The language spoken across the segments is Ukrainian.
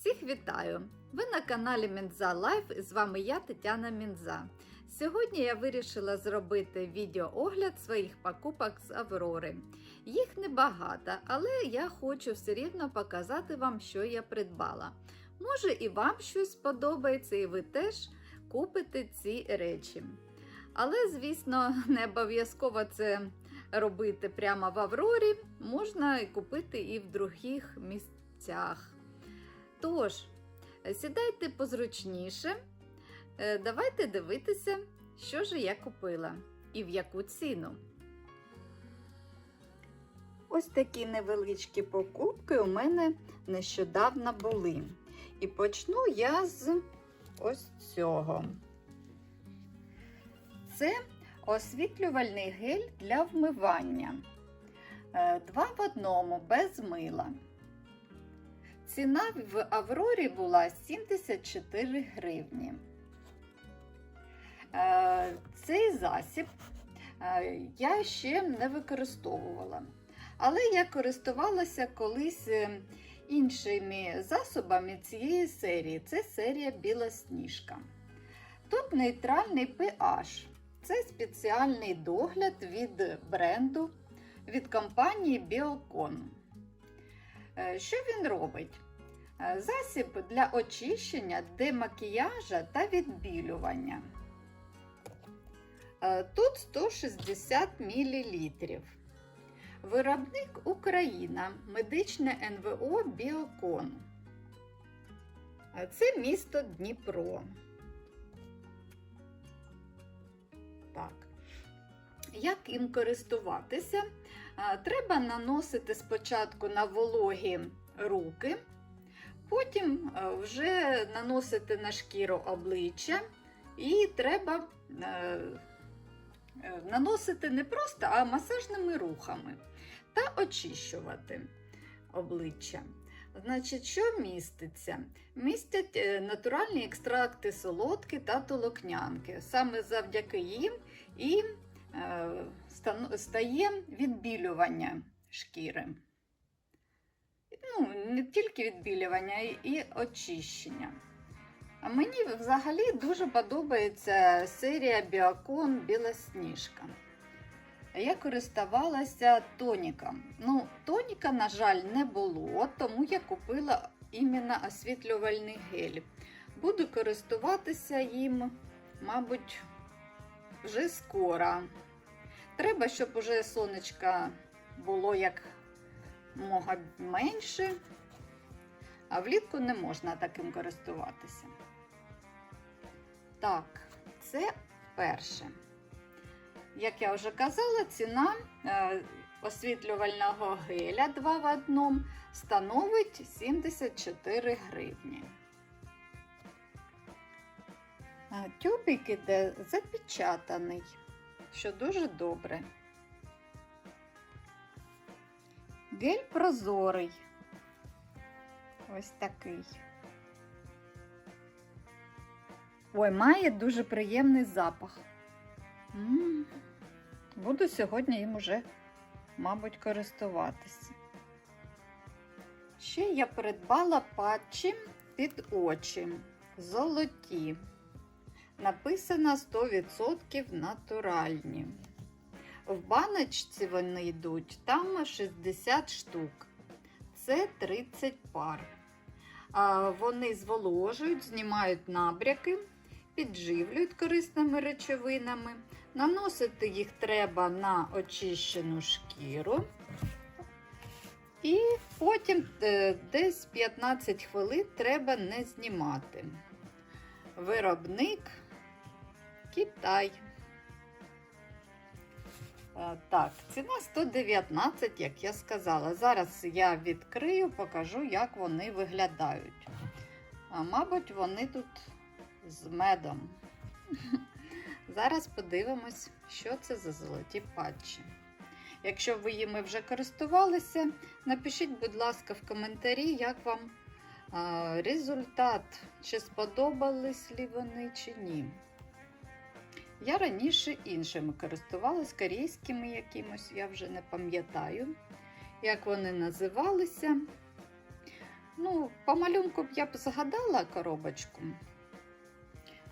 Всіх вітаю! Ви на каналі Мінза Лайф і з вами я, Тетяна Мінза. Сьогодні я вирішила зробити відеоогляд своїх покупок з Аврори. Їх небагато, але я хочу все рівно показати вам, що я придбала. Може і вам щось сподобається, і ви теж купите ці речі. Але, звісно, не обов'язково це робити прямо в Аврорі, можна купити і в других місцях. Тож, сідайте позручніше, Е, давайте дивитися, що ж я купила і в яку ціну. Ось такі невеличкі покупки у мене нещодавно були. І почну я з ось цього. Це освітлювальний гель для вмивання. Е, Два в одному без мила. Ціна в Аврорі була 74 гривні. Е, Цей засіб е, я ще не використовувала. Але я користувалася колись е, іншими засобами цієї серії. Це серія Біла сніжка. Тут нейтральний pH. Це спеціальний догляд від бренду від компанії. Е, Що він робить? Е, Засіб для очищення, демакіяжа та відбілювання. Е, Тут 160 мл. Виробник Україна, медичне НВО Біокон. Е, Це місто Дніпро. Так. Як їм користуватися? Треба наносити спочатку на вологі руки, потім е, вже наносити на шкіру обличчя, і треба е, е, наносити не просто, а масажними рухами та очищувати обличчя. Значить, що міститься? Містять натуральні екстракти солодки та толокнянки. Саме завдяки їм і стає відбілювання шкіри. Ну, не тільки відбілювання, і очищення. А мені взагалі дуже подобається серія Біокон Білосніжка. Я користувалася тоніком. Ну, тоніка, на жаль, не було, тому я купила іменно освітлювальний гель. Буду користуватися їм, мабуть, вже скоро. Треба, щоб уже сонечка було як мога менше, а влітку не можна таким користуватися. Так, це перше. Як я вже казала, ціна е, освітлювального геля 2 в 1 становить 74 гривні. Е, Тюбик іде запечатаний, що дуже добре. Гель прозорий. Ось такий. Ой, має дуже приємний запах. М, Буду сьогодні їм уже, мабуть, користуватися. Ще я придбала патчі під очі. Золоті. Написано 100% натуральні. В баночці вони йдуть, там 60 штук. Це 30 пар. Вони зволожують, знімають набряки, підживлюють корисними речовинами. Наносити їх треба на очищену шкіру. І потім е, десь 15 хвилин треба не знімати. Виробник Китай. Е, Так, ціна 119, як я сказала. Зараз я відкрию, покажу, як вони виглядають. А, Мабуть, вони тут з медом. Зараз подивимось, що це за золоті патчі. Якщо ви їми вже користувалися, напишіть, будь ласка, в коментарі, як вам результат, чи сподобались лі вони, чи ні. Я раніше іншими користувалась, корейськими якимось, я вже не пам'ятаю, як вони називалися. Ну, по малюнку б я б згадала коробочку.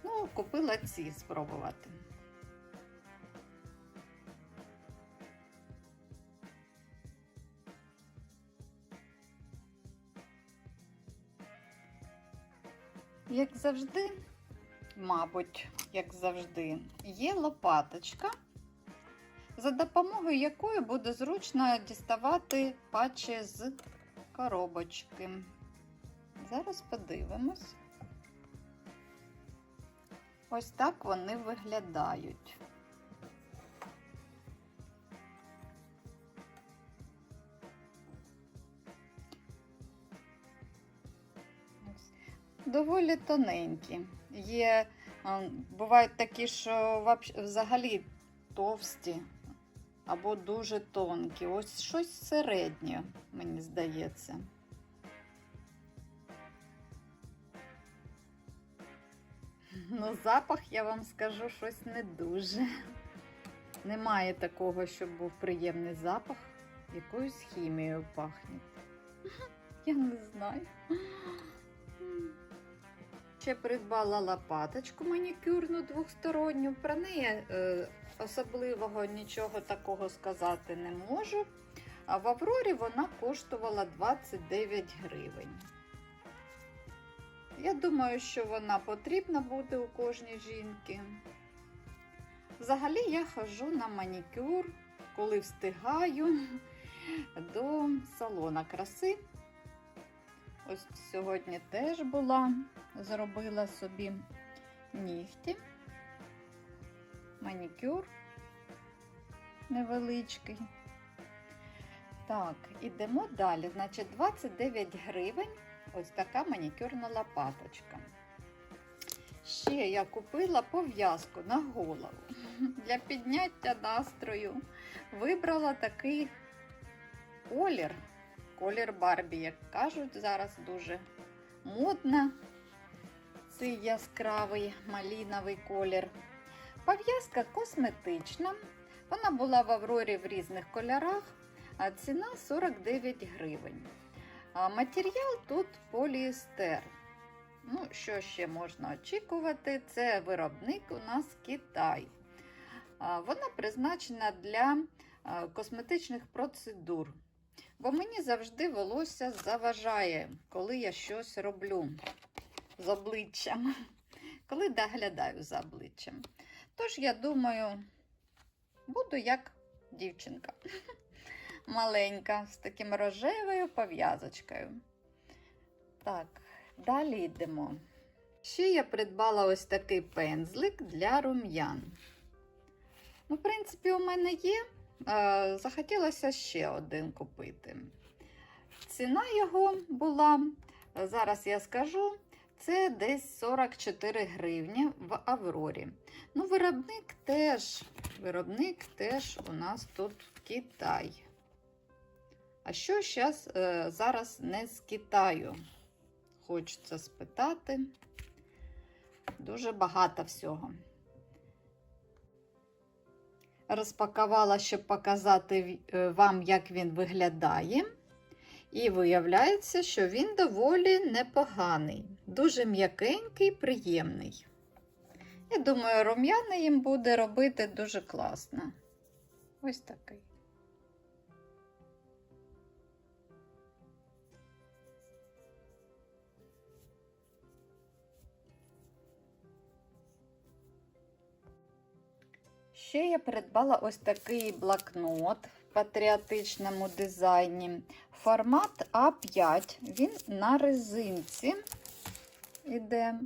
Ну, купила ці спробувати. Як завжди, мабуть, як завжди, є лопаточка, за допомогою якої буде зручно діставати патчі з коробочки. Зараз подивимось. Ось так вони виглядають. Доволі тоненькі. Є, бувають такі, що взагалі товсті або дуже тонкі. Ось щось середнє, мені здається. Ну, запах, я вам скажу, щось не дуже. Немає такого, щоб був приємний запах. Якоюсь хімією пахне. Я не знаю. Ще придбала лопаточку манікюрну двохсторонню. Про неї е, особливого нічого такого сказати не можу. А в Аврорі вона коштувала 29 гривень. Я думаю, що вона потрібна буде у кожній жінки. Взагалі я ходжу на манікюр, коли встигаю до салона краси. Ось сьогодні теж була, зробила собі нігті, манікюр невеличкий. Так, ідемо далі. Значить, 29 гривень ось така манікюрна лопаточка. Ще я купила пов'язку на голову для підняття настрою. Вибрала такий колір, колір Барбі, як кажуть, зараз дуже модно. Цей яскравий маліновий колір. Пов'язка косметична. Вона була в Аврорі в різних кольорах, а ціна 49 гривень. А матеріал тут поліестер. Ну, що ще можна очікувати? Це виробник у нас Китай. Вона призначена для косметичних процедур. Бо мені завжди волосся заважає, коли я щось роблю з обличчям, коли доглядаю за обличчям. Тож, я думаю, буду як дівчинка маленька, з таким рожевою пов'язочкою. Так, далі йдемо. Ще я придбала ось такий пензлик для рум'ян. Ну, в принципі, у мене є. Е, Захотілося ще один купити. Ціна його була, зараз я скажу, це десь 44 гривні в Аврорі. Ну, виробник теж, виробник теж у нас тут Китай. А що щас, е, зараз не з Китаю? Хочеться спитати. Дуже багато всього. Розпакувала, щоб показати е, вам, як він виглядає. І виявляється, що він доволі непоганий, дуже м'якенький, приємний. Я думаю, рум'яний їм буде робити дуже класно. Ось такий. Ще я придбала ось такий блокнот в патріотичному дизайні. Формат А5. Він на резинці іде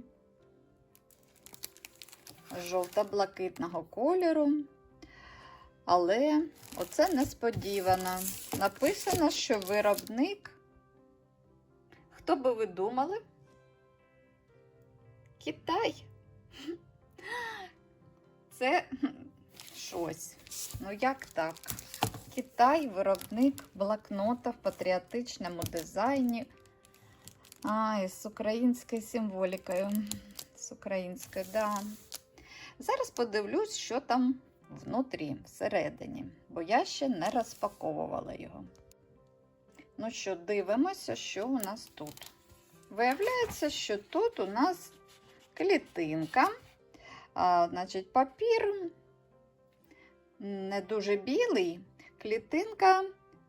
жовто-блакитного кольору. Але оце несподівано. Написано, що виробник. Хто би ви думали? Китай. Це щось. Ну, як так? Китай, виробник блокнота в патріотичному дизайні. А, з українською символікою. З українською, да. Зараз подивлюсь, що там внутрі, всередині, бо я ще не розпаковувала його. Ну що, дивимося, що у нас тут. Виявляється, що тут у нас клітинка, а, значить, папір не дуже білий, клітинка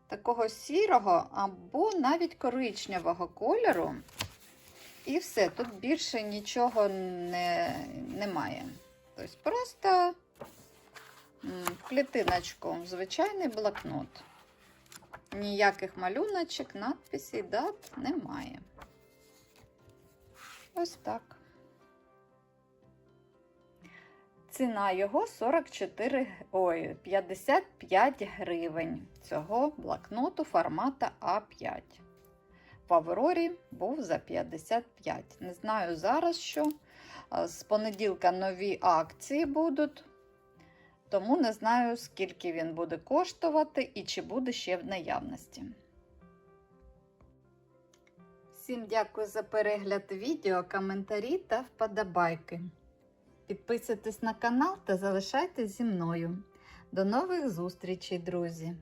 такого сірого або навіть коричневого кольору. І все, тут більше нічого не, немає. Тобто просто клітиночку звичайний блокнот. Ніяких малюночок, надписей, дат немає. Ось так. Ціна його 44, ой, 55 гривень цього блокноту формата А5. В Аврорі був за 55. Не знаю зараз що. З понеділка нові акції будуть, тому не знаю, скільки він буде коштувати і чи буде ще в наявності. Всім дякую за перегляд відео, коментарі та вподобайки. Підписуйтесь на канал та залишайтесь зі мною. До нових зустрічей, друзі!